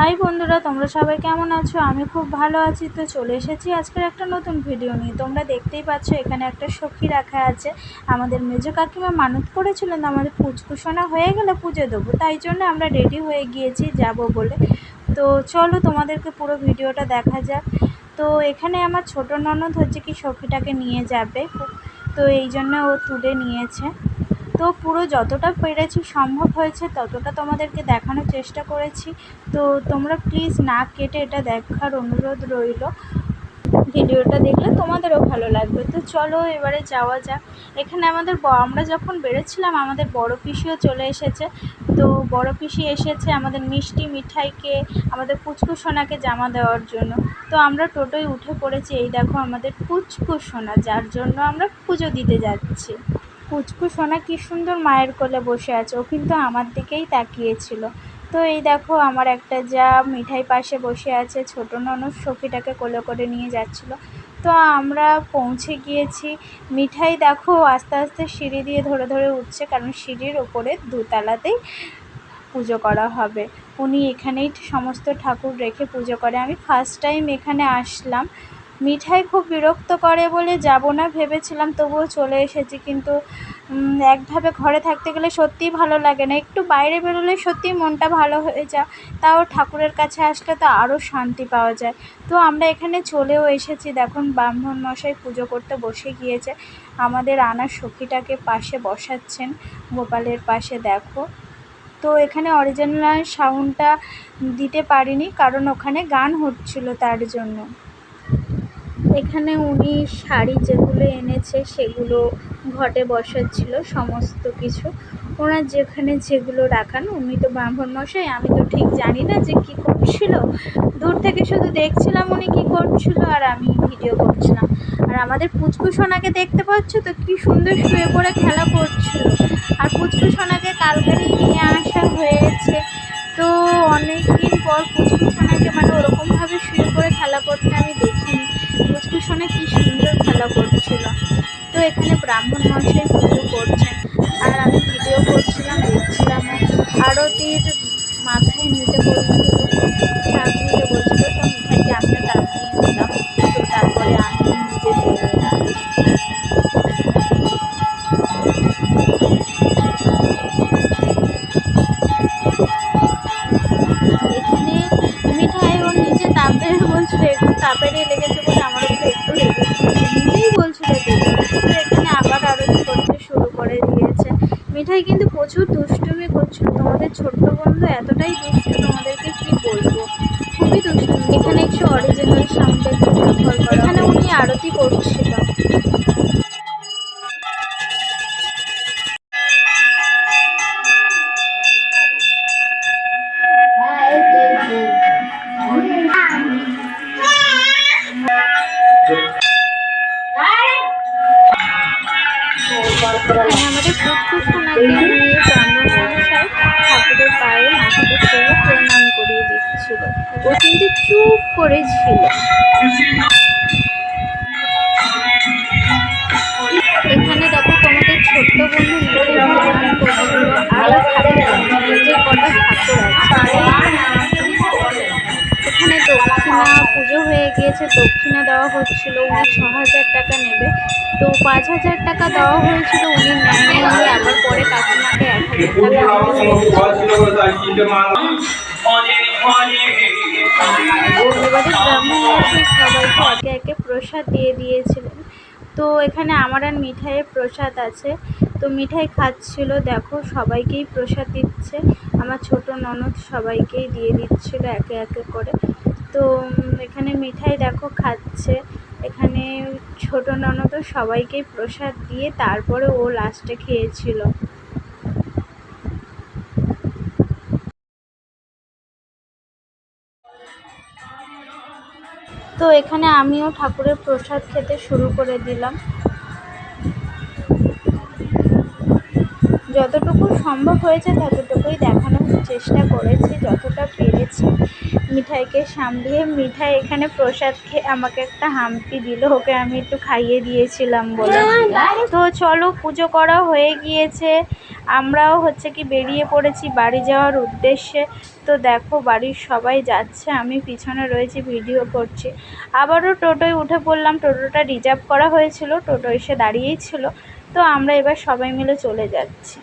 High বন্ধুরা, তোমরা সবাই কেমন আছো? আমি খুব ভালো আছি। তো চলে এসেছি আজকের একটা নতুন ভিডিও নিয়ে। তোমরা দেখতেই পাচ্ছ, এখানে একটা সখী রাখা আছে। আমাদের মেজো কাকিমা মানত করেছিলেন আমাদের পুচকুসোনা হয়ে গেলে পুজো দেবো। তাই জন্য আমরা রেডি হয়ে গিয়েছি, যাব বলে। তো চলো, তোমাদেরকে পুরো ভিডিওটা দেখা যাক। তো এখানে আমার ছোট ননদ হচ্ছে কি, সখীটাকে নিয়ে যাবে। তো এই জন্য ও তুলে নিয়েছে। তো পুরো যতটা পেরেছি সম্ভব হয়েছে, ততটা তোমাদেরকে দেখানোর চেষ্টা করেছি। তো তোমরা প্লিজ না কেটে এটা দেখার অনুরোধ রইল। ভিডিওটা দেখলে তোমাদেরও ভালো লাগবে। তো চলো এবারে যাওয়া যাক। এখানে আমাদের আমরা যখন বেরোচ্ছিলাম, আমাদের বড় পিসিও চলে এসেছে। তো বড় পিসি এসেছে আমাদের মিষ্টি মিঠাইকে, আমাদের পুচকু সোনাকে জামা দেওয়ার জন্য। তো আমরা টোটোয় উঠে পড়েছি, এই দেখো আমাদের পুচকু সোনা, যার জন্য আমরা পুজো দিতে যাচ্ছি। পুচকু সোনা কী সুন্দর মায়ের কোলে বসে আছে, ও কিন্তু আমার দিকেই তাকিয়েছিল। তো এই দেখো, আমার একটা যা মিঠাই পাশে বসে আছে, ছোট ননদ সখীটাকে কোলে করে নিয়ে যাচ্ছিল। তো আমরা পৌঁছে গিয়েছি। মিঠাই দেখো, আস্তে আস্তে সিঁড়ি দিয়ে ধরে ধরে উঠছে, কারণ সিঁড়ির ওপরে দুতলাতেই পুজো করা হবে। উনি এখানেই সমস্ত ঠাকুর রেখে পুজো করে। আমি ফার্স্ট টাইম এখানে আসলাম। মিঠাই খুব বিরক্ত করে বলে যাব না, ভেবেছিলাম তবুও চলে এসেছি, কিন্তু একভাবে ঘরে থাকতে গেলে সত্যিই ভালো লাগে না। একটু বাইরে বেরোলে সত্যিই মনটা ভালো হয়ে যায়, তাও ঠাকুরের কাছে আসলে তো আরও শান্তি পাওয়া যায়। তো আমরা এখানে চলেও এসেছি, দেখুন ব্রাহ্মণ মশাই পুজো করতে বসে গিয়েছে, আমাদের আনা সখীটাকে পাশে বসাচ্ছেন, গোপালের পাশে দেখো। তো এখানে অরিজিনাল সাউন্ডটা দিতে পারিনি, কারণ ওখানে গান হচ্ছিল তার জন্য। এখানে উনি শাড়ি যেগুলো এনেছে সেগুলো ঘটে বসাচ্ছিল সমস্ত কিছু। ওনার যেখানে যেগুলো রাখান, উনি তো ব্রাহ্মণ মশাই, আমি তো ঠিক জানি না যে কী করছিল। দূর থেকে শুধু দেখছিলাম উনি কী করছিল আর আমি ভিডিও করছিলাম। আর আমাদের পুচকু সোনাকে দেখতে পাচ্ছ তো, কি সুন্দর শুয়ে পড়ে খেলা করছিল। আর পুচকু সোনাকে কালকেরই নিয়ে আসা হয়েছে। তো অনেক দিন পর পুচকু সোনাকে মানে ওরকমভাবে শুয়ে পড়ে খেলা করতে তো এখানে ব্রাহ্মণ মশাই পুজো করছেন। আর আমি ভিডিও করছিলাম, দেখছিলাম আরতির মাথায় নিতে বলছিল শাক নিতে বলছিল, তো মিঠাইকে তাপ দিয়ে নিলাম তো তারপরে আমি নিজে এখানে মিঠাই ও নিজে তাপ দেবে বলছিল, একটু তাপেরই লেগেছে বলে আমার একটু লেগেছে। নিজেই বলছিল দেবে তো এখানে আবার আরতি করতে শুরু করে দিয়েছে মিঠাই কিন্তু প্রচুর দুষ্টুমি করছিল। তোমাদের ছোট্ট বন্ধু এতটাই দুষ্টু তোমাদেরকে চুপ করে ছিল এখানে দেখো তোমাদের ছোট্ট বন্ধু এখানে দক্ষিণা পুজো হয়ে গিয়েছে, দক্ষিণা দেওয়া হচ্ছিল, উনি ছ হাজার টাকা নেবে। তো পাঁচ হাজার টাকা দেওয়া হয়েছিল, উনি নেননি উনি আবার পরে কাকিমাকে এক হাজার টাকা এবারে ব্রাহ্মণ মশাই সবাইকে একে একে প্রসাদ দিয়ে দিয়েছিলেন। তো এখানে আমার আর মিঠাইয়ের প্রসাদ আছে। তো মিঠাই খাচ্ছিল, দেখো সবাইকেই প্রসাদ দিচ্ছে। আমার ছোট ননদ সবাইকেই দিয়ে দিচ্ছিল একে একে করে। তো এখানে মিঠাই দেখো খাচ্ছে। এখানে ছোট ননদও সবাইকেই প্রসাদ দিয়ে তারপরে ও লাস্টে খেয়েছিল। তো এখানে আমিও ঠাকুরের প্রসাদ খেতে শুরু করে দিলাম। যতটুকু সম্ভব হয়েছে ততটুকুই দেখানোর চেষ্টা করেছি, যতটা পেরেছি। মিঠাইকে সামলিয়ে মিঠাই এখানে প্রসাদ খেয়ে আমাকে একটা হাম্পি দিল। ওকে আমি একটু খাইয়ে দিয়েছিলাম বলে। তো চলো, পুজো করা হয়ে গিয়েছে। আমরাও হচ্ছে কি বেরিয়ে পড়েছি বাড়ি যাওয়ার উদ্দেশ্যে। তো দেখো, বাড়ির সবাই যাচ্ছে, আমি পিছনে রয়েছি, ভিডিও করছি। আবারও টোটোয় উঠে পড়লাম, টোটোটা রিজার্ভ করা হয়েছিল, টোটো এসে দাঁড়িয়েই ছিল। তো আমরা এবার সবাই মিলে চলে যাচ্ছি।